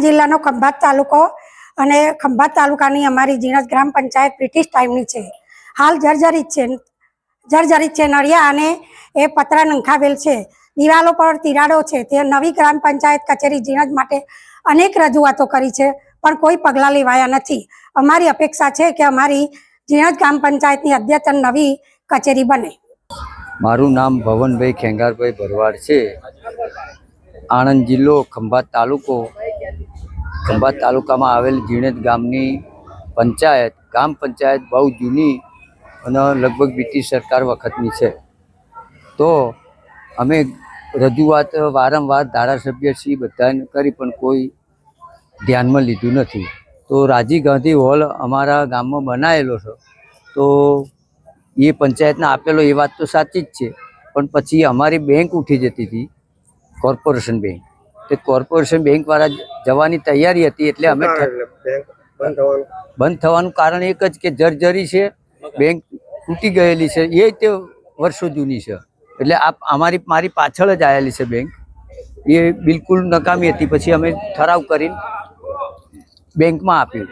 આણંદ જિલ્લાનો ખંભાત તાલુકો અને ખંભાત તાલુકાની અમારી જીણસ ગ્રામ પંચાયત બ્રિટિશ ટાઈમની છે. હાલ જર્જરિત છે જર્જરિત છે, નળિયા અને એ પતરા નંખાવેલ છે. દિવાલો પર તિરાડો છે. તે નવી ગ્રામ પંચાયત કચેરી જીણસ માટે અનેક રજૂઆતો કરી છે, પણ કોઈ પગલાં લેવાયા નથી. અમારી અપેક્ષા છે કે અમારી જીણસ ગ્રામ પંચાયતની અદ્યતન નવી કચેરી બને. મારું નામ ભવનભાઈ ખેંગારભાઈ ભરવાડ છે. આણંદ જિલ્લો ખંભાત તાલુકો ખંભાત તાલુકામાં આવેલ જીણેત ગામની પંચાયત, ગામ પંચાયત બહુ જૂની અને લગભગ બ્રિટિશ સરકાર વખતની છે. તો અમે રજૂઆત વારંવાર ધારાસભ્ય શ્રી બધાને કરી પણ કોઈ ધ્યાનમાં લીધું નથી. તો રાજીવ ગાંધી હોલ અમારા ગામમાં બનાવેલો છે. તો એ પંચાયતને આપેલો એ વાત તો સાચી જ છે. પણ પછી અમારી બેંક ઉઠી જતી હતી, કોર્પોરેશન બેંક. તે કોર્પોરેશન બેંકવાળા જવાની તૈયારી હતી એટલે અમે બંધ થવાનું? કારણ એક જ કે જર્જરી છે બેંક તૂટી ગયેલી છે એ તે વર્ષો જૂની છે. એટલે આ અમારી મારી પાછળ જ આવેલી છે બેંક. એ બિલકુલ નકામી હતી. પછી અમે ઠરાવ કરીને બેંકમાં આપ્યું.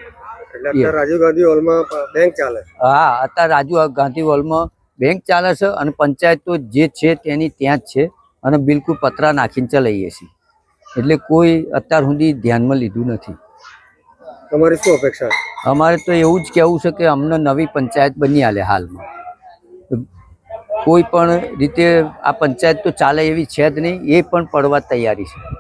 રાજીવ ગાંધી હોલમાં બેંક ચાલે હા અત્યારે રાજુ ગાંધી હોલમાં બેંક ચાલે છે અને પંચાયત તો જે છે તેની ત્યાં જ છે અને બિલકુલ પતરા નાખીને ચલાવીએ છીએ. એટલે કોઈ અત્યાર સુધી ધ્યાનમાં લીધું નથી. તમારી શું અપેક્ષા? અમારે તો એવું જ કહેવું છે કે અમને નવી પંચાયત બની આલે હાલમાં. કોઈ પણ રીતે આ પંચાયત તો ચાલે એવી છે જ નહીં એ પણ પડવા તૈયારી છે.